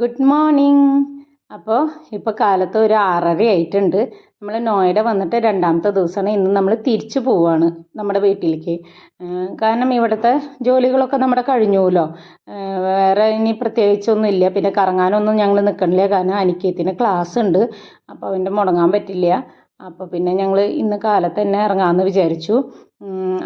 Good morning അപ്പോൾ ഇപ്പോൾ കാലത്ത് ഒരു ആറര ആയിട്ടുണ്ട്. നമ്മൾ നോയിഡ വന്നിട്ട് രണ്ടാമത്തെ ദിവസമാണ്. ഇന്ന് നമ്മൾ തിരിച്ചു പോവുകയാണ് നമ്മുടെ വീട്ടിലേക്ക്. കാരണം ഇവിടുത്തെ ജോലികളൊക്കെ നമ്മുടെ കഴിഞ്ഞുല്ലോ വേറെ ഇനി പ്രത്യേകിച്ചൊന്നും ഇല്ല പിന്നെ കറങ്ങാനൊന്നും ഞങ്ങൾ നിൽക്കണില്ല കാരണം അനിക്കത്തിന് ക്ലാസ് ഉണ്ട്. അപ്പോൾ അവന്റെ മുടങ്ങാൻ പറ്റില്ല. അപ്പോൾ പിന്നെ ഞങ്ങൾ ഇന്ന് കാലത്ത് തന്നെ ഇറങ്ങാമെന്ന് വിചാരിച്ചു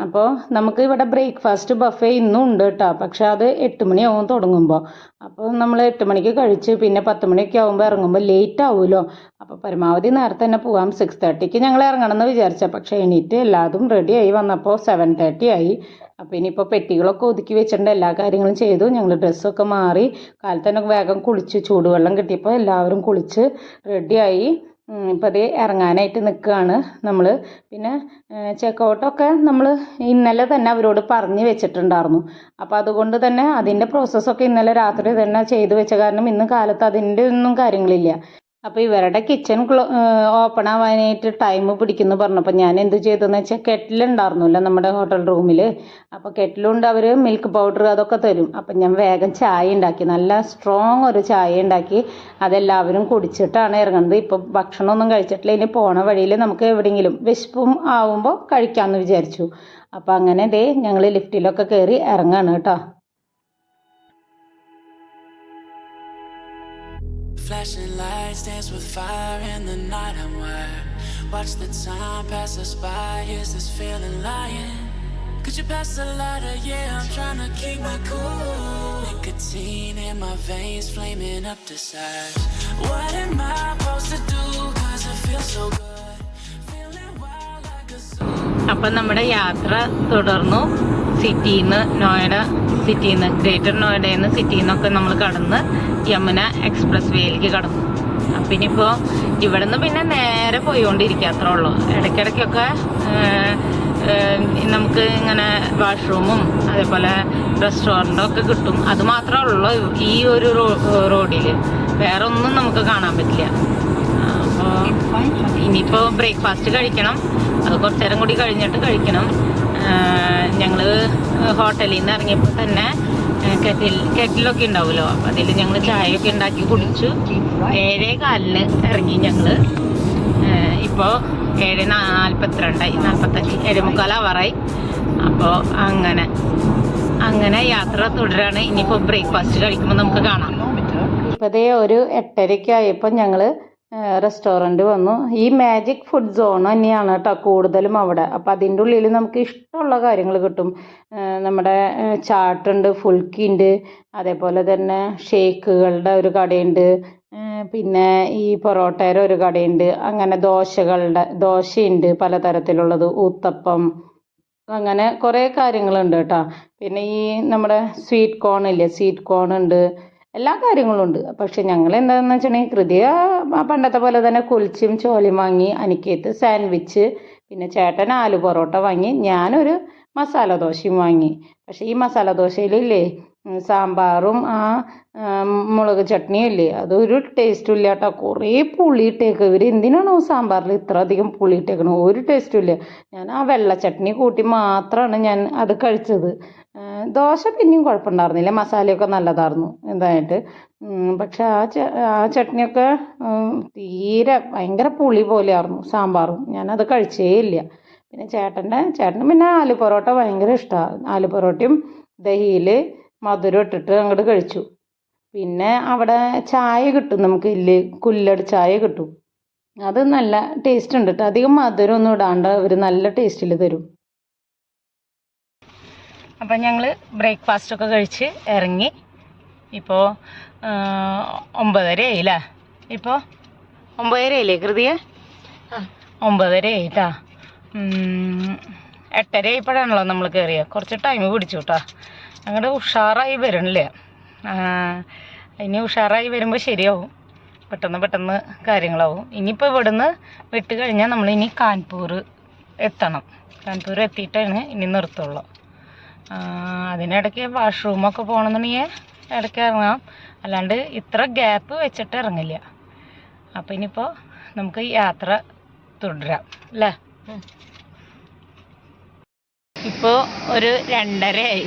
അപ്പോൾ നമുക്ക് ഇവിടെ ബ്രേക്ക്ഫാസ്റ്റ് ബഫേ ഇന്നും ഉണ്ട് കേട്ടോ പക്ഷെ അത് എട്ട് മണിയാവും തുടങ്ങുമ്പോൾ അപ്പോൾ നമ്മൾ എട്ട് മണിക്ക് കഴിച്ച് പിന്നെ പത്ത് മണിയൊക്കെ ആകുമ്പോൾ ഇറങ്ങുമ്പോൾ ലേറ്റ് ആവുമല്ലോ അപ്പോൾ പരമാവധി നേരത്തെ തന്നെ പോകാം സിക്സ് തേർട്ടിക്ക് ഞങ്ങൾ ഇറങ്ങണം എന്ന് വിചാരിച്ച. പക്ഷേ എണീറ്റ് എല്ലാതും റെഡി ആയി. വന്നപ്പോൾ സെവൻ തേർട്ടി ആയി. അപ്പോൾ ഇനിയിപ്പോൾ പെട്ടികളൊക്കെ ഒതുക്കി വെച്ചിട്ടുണ്ട്. എല്ലാ കാര്യങ്ങളും ചെയ്തു. ഞങ്ങൾ ഡ്രസ്സൊക്കെ മാറി. കാലത്ത് തന്നെ വേഗം കുളിച്ച് ചൂടുവെള്ളം കിട്ടിയപ്പോൾ എല്ലാവരും കുളിച്ച് റെഡിയായി ഇപ്പോൾ അതേ ഇറങ്ങാനായിട്ട് നിൽക്കുകയാണ് നമ്മൾ പിന്നെ ചെക്കൗട്ടൊക്കെ നമ്മൾ ഇന്നലെ തന്നെ അവരോട് പറഞ്ഞ് വെച്ചിട്ടുണ്ടായിരുന്നു. അപ്പോൾ അതുകൊണ്ട് തന്നെ അതിന്റെ പ്രോസസ്സൊക്കെ ഇന്നലെ രാത്രി തന്നെ ചെയ്തു വെച്ച കാരണം ഇന്ന് കാലത്ത് അതിന്റെ ഒന്നും കാര്യങ്ങളില്ല. അപ്പോൾ ഇവരുടെ കിച്ചൺ ക്ലോ ഓപ്പൺ ആവാനായിട്ട് ടൈം പിടിക്കുന്നു പറഞ്ഞപ്പോൾ ഞാൻ എന്ത് ചെയ്തെന്ന് വെച്ചാൽ കെറ്റിലുണ്ടായിരുന്നല്ലോ നമ്മുടെ ഹോട്ടൽ റൂമിൽ അപ്പോൾ കെറ്റിലുണ്ട് അവർ മിൽക്ക് പൗഡർ അതൊക്കെ തരും. അപ്പം ഞാൻ വേഗം ചായ ഉണ്ടാക്കി നല്ല സ്ട്രോങ് ഒരു ചായ ഉണ്ടാക്കി അതെല്ലാവരും കുടിച്ചിട്ടാണ് ഇറങ്ങുന്നത്. ഇപ്പോൾ ഭക്ഷണമൊന്നും കഴിച്ചിട്ടില്ല. ഇനി പോണ വഴിയിൽ നമുക്ക് എവിടെയെങ്കിലും വിശപ്പും ആവുമ്പോൾ കഴിക്കാമെന്ന് വിചാരിച്ചു. അപ്പോൾ അങ്ങനെ ദേ ഞങ്ങൾ ലിഫ്റ്റിലൊക്കെ കയറി ഇറങ്ങാണ് കേട്ടോ. Flashing lights dance with fire in the night I'm wired. Watch the time pass us by. Is this feeling lying? Could you pass the lighter? Yeah, I'm trying to keep my cool. Nicotine in my veins, flaming up desires. What am I supposed to do? Cause I feel so good. അപ്പം നമ്മുടെ യാത്ര തുടർന്നു സിറ്റിയിൽ നിന്ന് നോയിഡ സിറ്റിയിൽ നിന്ന് greater നോയിഡയിൽ നിന്ന് സിറ്റിയിൽ നിന്നൊക്കെ നമ്മൾ കടന്ന് യമുന എക്സ്പ്രസ് വേയിലേക്ക് കടന്നു അപ്പം ഇപ്പോൾ ഇവിടെ നിന്ന് പിന്നെ നേരെ പോയിക്കൊണ്ടിരിക്കുക അത്രേ ഉള്ളൂ ഇടയ്ക്കിടയ്ക്കൊക്കെ നമുക്ക് ഇങ്ങനെ വാഷ്റൂമും അതേപോലെ റെസ്റ്റോറന്റും ഒക്കെ കിട്ടും. അത് മാത്രമേ ഉള്ളൂ ഈ ഒരു റോഡിൽ വേറെ ഒന്നും നമുക്ക് കാണാൻ പറ്റില്ല. അപ്പോൾ ഇനിയിപ്പോൾ ബ്രേക്ക്ഫാസ്റ്റ് കഴിക്കണം. അത് കുറച്ചേരം കൂടി കഴിഞ്ഞിട്ട് കഴിക്കണം. ഞങ്ങൾ ഹോട്ടലിൽ നിന്ന് ഇറങ്ങിയപ്പോൾ തന്നെ കെറ്റിൽ കെറ്റിലൊക്കെ ഉണ്ടാവുമല്ലോ. അപ്പം അതിൽ ഞങ്ങൾ ചായയൊക്കെ ഉണ്ടാക്കി കുടിച്ചു. ഏഴേ കാലിന് ഇറങ്ങി ഞങ്ങൾ ഇപ്പോൾ ഏഴ് നാൽപ്പത്തിരണ്ടായി നാൽപ്പത്തഞ്ച് ഏഴ് അവറായി അപ്പോൾ അങ്ങനെ അങ്ങനെ യാത്ര തുടരാണ്. ഇനിയിപ്പോൾ ബ്രേക്ക്ഫാസ്റ്റ് കഴിക്കുമ്പോൾ നമുക്ക് കാണാം. ഇപ്പോഴേ ഒരു എട്ടരയ്ക്കായപ്പോൾ ഞങ്ങൾ റെസ്റ്റോറന്റ് വന്നു. ഈ മാജിക് ഫുഡ് സോൺ തന്നെയാണ് കേട്ടോ കൂടുതലും അവിടെ. അപ്പോൾ അതിന്റെ ഉള്ളിൽ നമുക്ക് ഇഷ്ടമുള്ള കാര്യങ്ങൾ കിട്ടും. നമ്മുടെ ചാട്ടുണ്ട് ഫുൾക്കിണ്ട് അതേപോലെ തന്നെ ഷേക്കുകളുടെ ഒരു കടയുണ്ട്. പിന്നെ ഈ പൊറോട്ടയുടെ ഒരു കടയുണ്ട്. അങ്ങനെ ദോശകളുടെ ദോശയുണ്ട് പലതരത്തിലുള്ളത്. ഊത്തപ്പം അങ്ങനെ കുറേ കാര്യങ്ങളുണ്ട് കേട്ടോ പിന്നെ ഈ നമ്മുടെ സ്വീറ്റ് കോൺ ഇല്ലേ സ്വീറ്റ് കോൺ ഉണ്ട്. എല്ലാ കാര്യങ്ങളും ഉണ്ട്. പക്ഷെ ഞങ്ങൾ എന്താണെന്ന് വെച്ചിട്ടുണ്ടെങ്കിൽ കൃതിയ പണ്ടത്തെ പോലെ തന്നെ കുൽച്ചയും ചോലയും വാങ്ങി അനിക്കേത്ത് സാൻഡ്വിച്ച് പിന്നെ ചേട്ടൻ ആലു പൊറോട്ട വാങ്ങി ഞാനൊരു മസാല ദോശയും വാങ്ങി. പക്ഷെ ഈ മസാല ദോശയിലില്ലേ സാമ്പാറും ആ മുളക് ചട്നിയും ഇല്ലേ അതൊരു ടേസ്റ്റും ഇല്ല കേട്ടോ കുറേ പുളി ഇട്ടേക്ക്. ഇവർ എന്തിനാണോ സാമ്പാറിൽ ഇത്ര അധികം പുളി ഇട്ടേക്കണത് ഒരു ടേസ്റ്റും ഇല്ല. ഞാൻ ആ വെള്ള ചട്നി കൂട്ടി മാത്രമാണ് ഞാൻ അത് കഴിച്ചത്. ദോശ പിന്നെയും കുഴപ്പമുണ്ടായിരുന്നില്ല. മസാലയൊക്കെ നല്ലതായിരുന്നു എന്തായിട്ട് പക്ഷെ ആ ആ ചട്നിയൊക്കെ തീരെ ഭയങ്കര പുളി പോലെയായിരുന്നു സാമ്പാറും. ഞാനത് കഴിച്ചേ ഇല്ല. പിന്നെ ചേട്ടന്റെ ചേട്ടന് പിന്നെ ആലു പൊറോട്ട ഭയങ്കര ഇഷ്ടമാണ് ആലു പൊറോട്ടയും ദഹിയിൽ മധുരം ഇട്ടിട്ട് അങ്ങോട്ട് കഴിച്ചു. പിന്നെ അവിടെ ചായ കിട്ടും നമുക്ക് ഇല്ല് കുല്ലട് ചായ കിട്ടും. അത് നല്ല ടേസ്റ്റ് ഉണ്ട് കേട്ടോ അധികം മധുരം ഒന്നും ഇടാണ്ട് അവർ നല്ല ടേസ്റ്റിൽ തരും. അപ്പം ഞങ്ങൾ ബ്രേക്ക്ഫാസ്റ്റ് ഒക്കെ കഴിച്ച് ഇറങ്ങി. ഇപ്പോൾ ഒമ്പതരയായില്ല? ആയില്ലേ ഇപ്പോൾ ഒമ്പതര ആയില്ലേ കൃതിയെ? ഒമ്പതര ആയിട്ടാ എട്ടര ആയപ്പോഴാണല്ലോ നമ്മൾ കയറിയത് കുറച്ച് ടൈം പിടിച്ചു കേട്ടോ അങ്ങോട്ട് ഉഷാറായി വരണില്ല? ഇനി ഉഷാറായി വരുമ്പോൾ ശരിയാവും. പെട്ടെന്ന് പെട്ടെന്ന് കാര്യങ്ങളാവും. ഇനിയിപ്പോൾ ഇവിടുന്ന് വിട്ട് കഴിഞ്ഞാൽ നമ്മൾ ഇനി കാൺപൂർ എത്തണം. കാൺപൂർ എത്തിയിട്ടാണ് ഇനി നിർത്തുള്ളൂ. അതിനിടയ്ക്ക് വാഷ്റൂമൊക്കെ പോകണമെന്നുണ്ടെങ്കിൽ ഇടയ്ക്ക് ഇറങ്ങാം. അല്ലാണ്ട് ഇത്ര ഗ്യാപ്പ് വെച്ചിട്ട് ഇറങ്ങില്ല. അപ്പം ഇനിയിപ്പോൾ നമുക്ക് യാത്ര തുടരാം അല്ലേ? ഇപ്പോൾ ഒരു രണ്ടരയായി.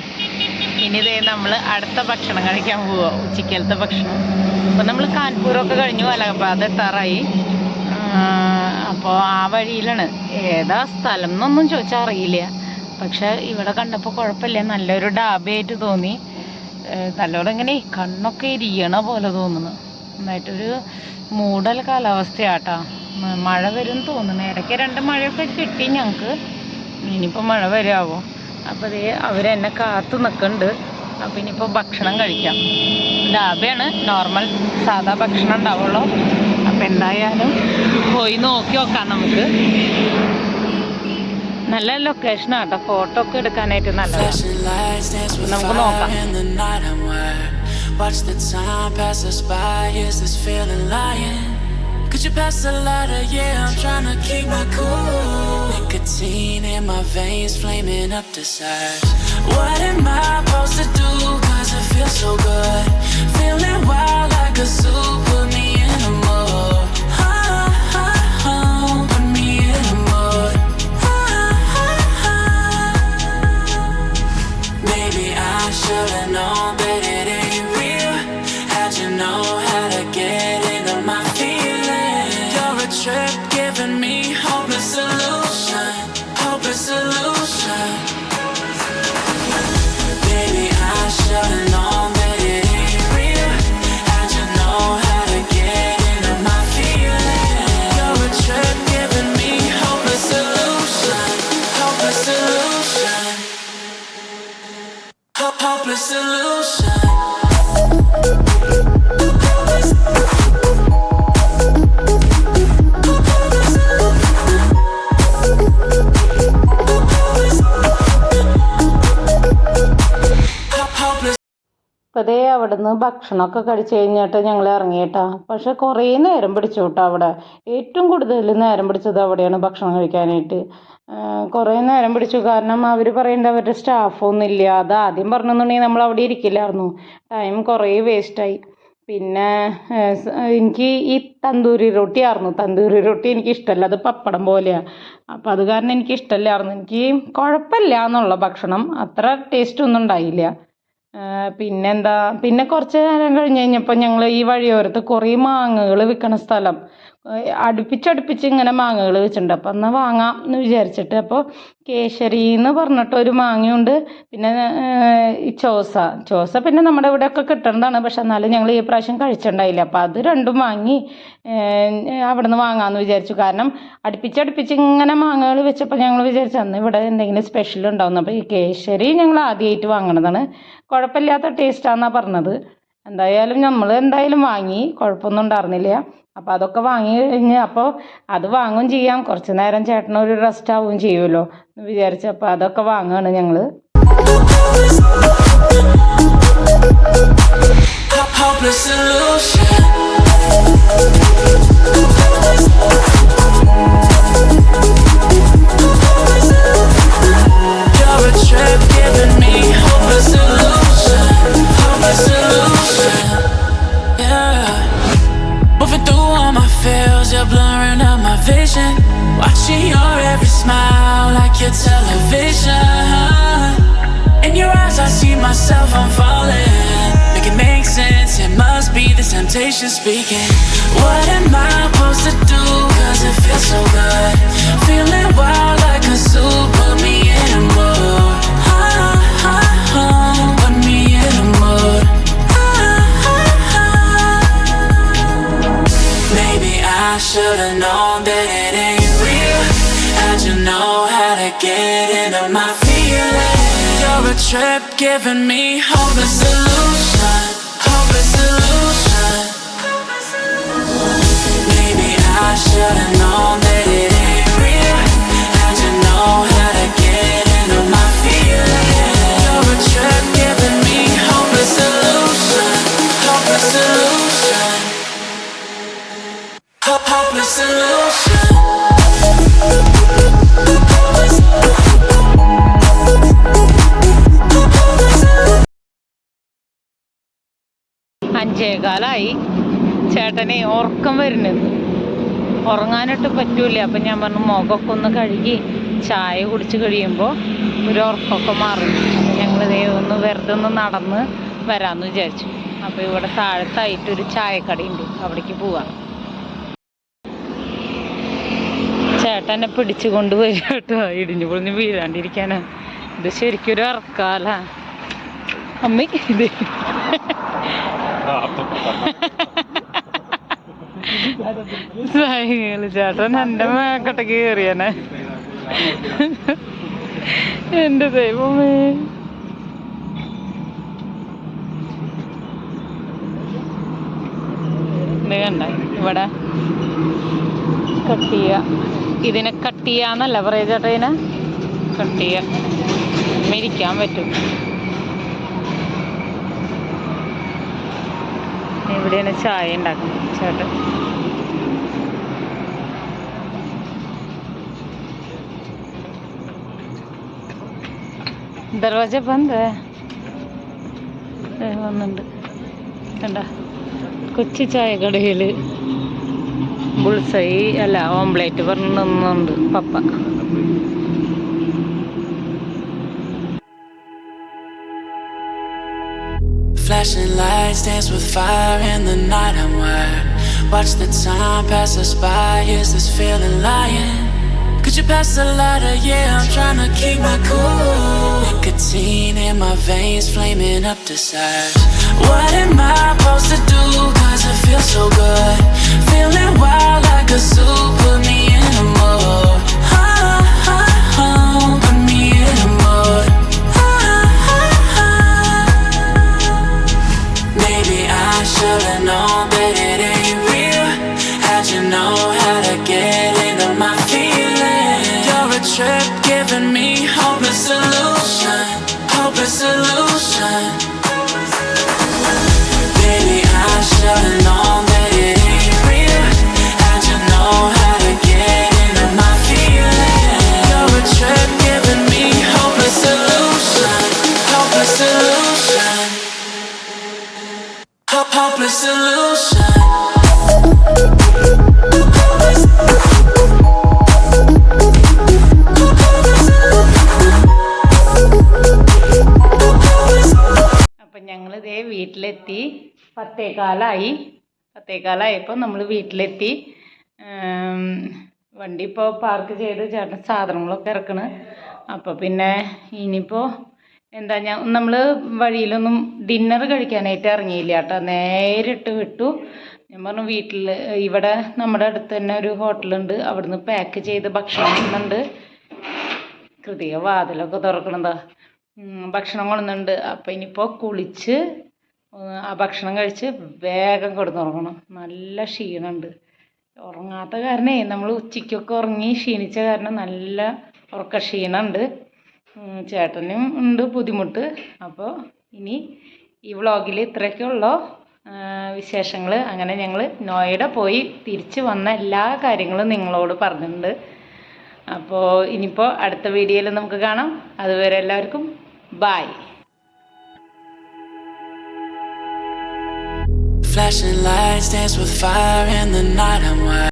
ഇനി ഇതേ നമ്മൾ അടുത്ത ഭക്ഷണം കഴിക്കാൻ പോവുക ഉച്ചക്കലത്തെ ഭക്ഷണം. അപ്പോൾ നമ്മൾ കാൺപൂരൊക്കെ കഴിഞ്ഞു അലഹബാദ് എത്താറായി. അപ്പോൾ ആ വഴിയിലാണ്. ഏതാ സ്ഥലം എന്നൊന്നും ചോദിച്ചാൽ അറിയില്ല. പക്ഷെ ഇവിടെ കണ്ടപ്പോൾ കുഴപ്പമില്ല. നല്ലൊരു ഡാബയായിട്ട് തോന്നി. നല്ലോണം ഇങ്ങനെ കണ്ണൊക്കെ ഇരിയണ പോലെ തോന്നുന്നു. നന്നായിട്ടൊരു മൂടൽ കാലാവസ്ഥയാട്ടാ. മഴ വരും തോന്നുന്നു. ഇടയ്ക്ക് രണ്ട് മഴയൊക്കെ കിട്ടി ഞങ്ങൾക്ക് ഇനിയിപ്പോൾ മഴ വരാവോ? അപ്പോൾ അവർ അവരെന്നെ കാത്തു നിൽക്കുന്നുണ്ട് അപ്പോൾ ഇനിയിപ്പോൾ ഭക്ഷണം കഴിക്കാം. ഡാബയാണ് നോർമൽ സാധാ ഭക്ഷണം ഉണ്ടാവുള്ളൂ. അപ്പോൾ എന്തായാലും പോയി നോക്കി നോക്കാം നമുക്ക്. നല്ല ലൊക്കേഷനാണ് കേട്ടോ ഫോട്ടോ ഒക്കെ എടുക്കാനായിട്ട് നല്ലതാണ് Flashing lights dance with നമുക്ക് നോക്കാം fire in the night I'm wired. Watch the time pass us by. Is this feeling lying? Could you pass the lighter? Yeah, I'm trying to keep my cool. Nicotine in my veins, flaming up desires. What അതേ അവിടുന്ന് ഭക്ഷണമൊക്കെ കഴിച്ച് കഴിഞ്ഞിട്ട് ഞങ്ങൾ ഇറങ്ങിയിട്ടാ. പക്ഷെ കുറേ നേരം പിടിച്ചു കേട്ടോ അവിടെ. ഏറ്റവും കൂടുതൽ നേരം പിടിച്ചത് അവിടെയാണ് ഭക്ഷണം കഴിക്കാനായിട്ട്. കുറേ നേരം പിടിച്ചു. കാരണം അവർ പറയേണ്ട അവരുടെ സ്റ്റാഫൊന്നും ഇല്ല. അത് ആദ്യം പറഞ്ഞെന്നുണ്ടെങ്കിൽ നമ്മൾ അവിടെ ഇരിക്കില്ലായിരുന്നു. ടൈം കുറേ വേസ്റ്റായി പിന്നെ എനിക്ക് ഈ തന്തൂരി റൊട്ടി ആയിരുന്നു. തന്തൂരി റൊട്ടി എനിക്ക് ഇഷ്ടമല്ല. അത് പപ്പടം പോലെയാണ് അപ്പം അത് കാരണം എനിക്ക് ഇഷ്ടമല്ലായിരുന്നു. എനിക്ക് കുഴപ്പമില്ല എന്നുള്ള ഭക്ഷണം. അത്ര ടേസ്റ്റ് ഒന്നും ഉണ്ടായില്ല. പിന്നെന്താ? പിന്നെ കുറച്ച് നേരം കഴിഞ്ഞ് കഴിഞ്ഞപ്പോൾ ഞങ്ങൾ ഈ വഴിയോരത്ത് കുറേ മാങ്ങകൾ വിൽക്കണ സ്ഥലം. അടുപ്പിച്ചടുപ്പിച്ച് ഇങ്ങനെ മാങ്ങകൾ വെച്ചിട്ടുണ്ട്. അപ്പം എന്നാൽ വാങ്ങാം എന്ന് വിചാരിച്ചിട്ട് അപ്പോൾ കേശരി എന്ന് പറഞ്ഞിട്ട് ഒരു മാങ്ങയുണ്ട്. പിന്നെ ഈ ചോസ. ചോസ പിന്നെ നമ്മുടെ ഇവിടെയൊക്കെ കിട്ടുന്നതാണ് പക്ഷെ എന്നാലും ഞങ്ങൾ ഈ പ്രാവശ്യം കഴിച്ചിട്ടുണ്ടായില്ല. അപ്പം അത് രണ്ടും വാങ്ങി അവിടെ നിന്ന് വാങ്ങാമെന്ന് വിചാരിച്ചു. കാരണം അടുപ്പിച്ചടുപ്പിച്ച് ഇങ്ങനെ മാങ്ങകൾ വെച്ചപ്പോൾ ഞങ്ങൾ വിചാരിച്ചു അന്ന് ഇവിടെ എന്തെങ്കിലും സ്പെഷ്യൽ ഉണ്ടാവുന്നു. അപ്പോൾ ഈ കേശരി ഞങ്ങൾ ആദ്യമായിട്ട് വാങ്ങണതാണ്. കുഴപ്പമില്ലാത്ത ടേസ്റ്റാണെന്നാണ് പറഞ്ഞത്. എന്തായാലും നമ്മൾ എന്തായാലും വാങ്ങി കുഴപ്പമൊന്നും ഉണ്ടായിരുന്നില്ല അപ്പോൾ അതൊക്കെ വാങ്ങി കഴിഞ്ഞ് അപ്പോൾ അത് വാങ്ങുകയും ചെയ്യാം കുറച്ച് നേരം ചേട്ടനൊരു റെസ്റ്റ് ആവുകയും ചെയ്യുമല്ലോ എന്ന് വിചാരിച്ച് അപ്പോൾ അതൊക്കെ വാങ്ങുകയാണ് ഞങ്ങൾ. You're a trip giving me hopeless illusion, hopeless solution. Myself, I'm falling. Make it make sense, it must be the temptation speaking. What am I supposed to do? Cause it feels so good. Feeling wild like a zoo, put me in a mood. Ah, ah, ah, put me in a mood. Maybe I should've known that it ain't real. How'd you know how to get into my feelings? You're a trip giving me all the അഞ്ചേകാലായി ചേട്ടനെ ഉറക്കം വരുന്നത്. ഉറങ്ങാനായിട്ട് പറ്റൂല അപ്പം ഞാൻ പറഞ്ഞു മുഖമൊക്കെ ഒന്ന് കഴുകി ചായ കുടിച്ച് കഴിയുമ്പോൾ ഒരു ഉറക്കമൊക്കെ മാറും. അപ്പം ഞങ്ങൾ ദേ ഒന്ന് വെറുതെ ഒന്ന് നടന്ന് വരാമെന്ന് വിചാരിച്ചു. അപ്പോൾ ഇവിടെ താഴത്തായിട്ടൊരു ചായക്കടയുണ്ട്. അവിടേക്ക് പോവാം. ചേട്ടനെ പിടിച്ചു കൊണ്ടുപോയി കേട്ടോ. ഇടിഞ്ഞു പൊളിഞ്ഞ് വീഴാണ്ടിരിക്കാനാ. ഇത് ശരിക്കൊരു ഇറക്കാല അമ്മ ഇത് ചേട്ടൻ എന്റെ മേക്കട്ടക്ക് കയറിയനെ. എന്റെ ദൈവമേ. കണ്ട? ഇവിടെ കട്ടിയ ഇതിനെ കട്ടിയാന്നല്ല പറയാ ചേട്ടാ ഇതിനെ. കട്ടിയ മരിക്കാൻ പറ്റും. ഇവിടെയാണ് ചായ ഉണ്ടാക്കുന്നത്. ചേട്ടൻ. ദർവാജ ബന്ദ് വന്നുണ്ട്. കണ്ട? കൊച്ചി ചായക്കടയിൽ ബുൾസൈ അല്ല ഓംപ്ലേറ്റ് നിന്നുണ്ട് പപ്പ. Flashing lights dance with fire in the night. I'm wired. Watch the time pass us by. Is this feeling lying? Could you pass the lighter? Yeah, I'm trying to keep my cool. Nicotine in my veins, flaming up desires. What am I supposed to do? Cause it feels so good. Feeling wild like a zoo. Put me in a mood. Should've known that it ain't real. How'd you know how to get into my feelings? You're a trip giving me hopeless solution, hopeless solution. Baby, I should've known ഇതേ വീട്ടിലെത്തി. പത്തേകാലായി. പത്തേകാലായപ്പോൾ നമ്മൾ വീട്ടിലെത്തി. വണ്ടി ഇപ്പോൾ park ചെയ്ത് ചേട്ടൻ സാധനങ്ങളൊക്കെ ഇറക്കണ്. അപ്പോൾ പിന്നെ ഇനിയിപ്പോൾ എന്താ ഞാൻ നമ്മൾ വഴിയിലൊന്നും ഡിന്നർ കഴിക്കാനായിട്ട് ഇറങ്ങിയില്ല കേട്ടോ. നേരിട്ട് വിട്ടു. ഞാൻ പറഞ്ഞു വീട്ടിൽ ഇവിടെ നമ്മുടെ അടുത്ത് തന്നെ ഒരു ഹോട്ടലുണ്ട്. അവിടുന്ന് പാക്ക് ചെയ്ത് ഭക്ഷണം കൊണ്ടുണ്ട്. കൃതിക വാതിലൊക്കെ തുറക്കണതാ. ഭക്ഷണം കൊണ്ടുണ്ട്. അപ്പം ഇനിയിപ്പോൾ കുളിച്ച് ആ ഭക്ഷണം കഴിച്ച് വേഗം കിടന്നുറങ്ങണം. നല്ല ക്ഷീണമുണ്ട് ഉറങ്ങാത്ത കാരണേ നമ്മൾ ഉച്ചയ്ക്കൊക്കെ ഉറങ്ങി ക്ഷീണിച്ച കാരണം നല്ല ഉറക്ക ക്ഷീണമുണ്ട് ചേട്ടനും ഉണ്ട് ബുദ്ധിമുട്ട്. അപ്പോൾ ഇനി ഈ വ്ളോഗിൽ ഇത്രയൊക്കെ ഉള്ളൂ വിശേഷങ്ങൾ അങ്ങനെ ഞങ്ങൾ നോയിഡ പോയി തിരിച്ചു വന്ന എല്ലാ കാര്യങ്ങളും നിങ്ങളോട് പറഞ്ഞിട്ടുണ്ട്. അപ്പോൾ ഇനിയിപ്പോൾ അടുത്ത വീഡിയോയിൽ നമുക്ക് കാണാം. അതുവരെ എല്ലാവർക്കും bye Flashing lights dance with fire in the night. I'm wired.